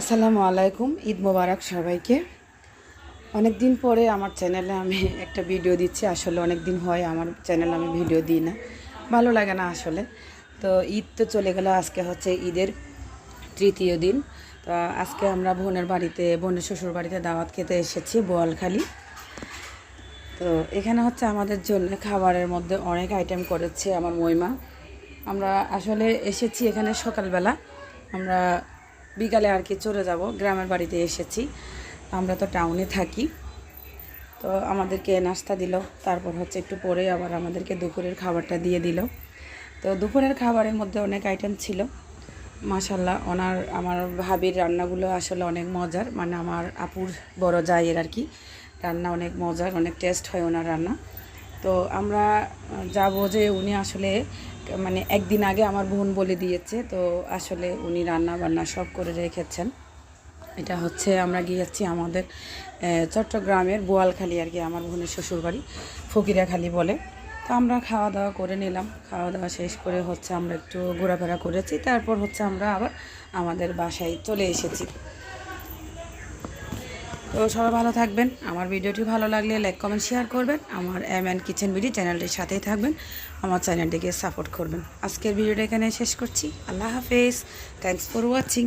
আসসালামু আলাইকুম, ঈদ মোবারক সবাইকে। অনেক দিন পরে আমার চ্যানেলে আমি একটা ভিডিও দিচ্ছি। আসলে অনেক দিন হয় আমার চ্যানেলে আমি ভিডিও দিই না। ভালো লাগে না আসলে। তো ঈদ তো চলে গেল, আজকে হচ্ছে ঈদের তৃতীয় দিন। তো আজকে আমরা বোনের বাড়িতে, বোনের শ্বশুর বাড়িতে দাওয়াত খেতে এসেছি বোয়ালখালী। তো এখানে হচ্ছে আমাদের জন্য খাবারের মধ্যে অনেক আইটেম করেছে আমার মইমা আমরা আসলে এসেছি এখানে সকালবেলা। আমরা বিকালে আর কি চলে যাব, গ্রামের বাড়িতে এসেছি। আমরা তো টাউনে থাকি। তো আমাদেরকে নাস্তা দিল, তারপর হচ্ছে একটু পরে আবার আমাদেরকে দুপুরের খাবারটা দিয়ে দিল। তো দুপুরের খাবারের মধ্যে অনেক আইটেম ছিল। মাশাল্লাহ ওনার, আমার ভাবির রান্নাগুলো আসলে অনেক মজার। মানে আমার আপুর বড় জায়ের আর কি, রান্না অনেক মজার, অনেক টেস্ট হয় ওনার রান্না। তো আমরা যাব যে উনি আসলে মানে একদিন আগে আমার বোন বলে দিয়েছে, তো আসলে উনি রান্না বান্না সব করে রেখেছেন। এটা হচ্ছে, আমরা গিয়েছি আমাদের চট্টগ্রামের বোয়ালখালী আর কি, আমার বোনের শ্বশুরবাড়ি, ফকিরাখালী বলে। তো আমরা খাওয়া দাওয়া করে নিলাম খাওয়া দাওয়া শেষ করে হচ্ছে আমরা একটু ঘোরাফেরা করেছি, তারপর হচ্ছে আমরা আবার আমাদের বাসায় চলে এসেছি। তো সবাই ভালো থাকবেন। আমার ভিডিওটি ভালো লাগলে লাইক কমেন্ট শেয়ার করবেন। আমার এম অ্যান্ড কিচেন বিডি চ্যানেলটির সাথেই থাকবেন। আমার চ্যানেলটিকে সাপোর্ট করবেন। আজকের ভিডিওটা এখানে শেষ করছি। আল্লাহ হাফেজ। Thanks for watching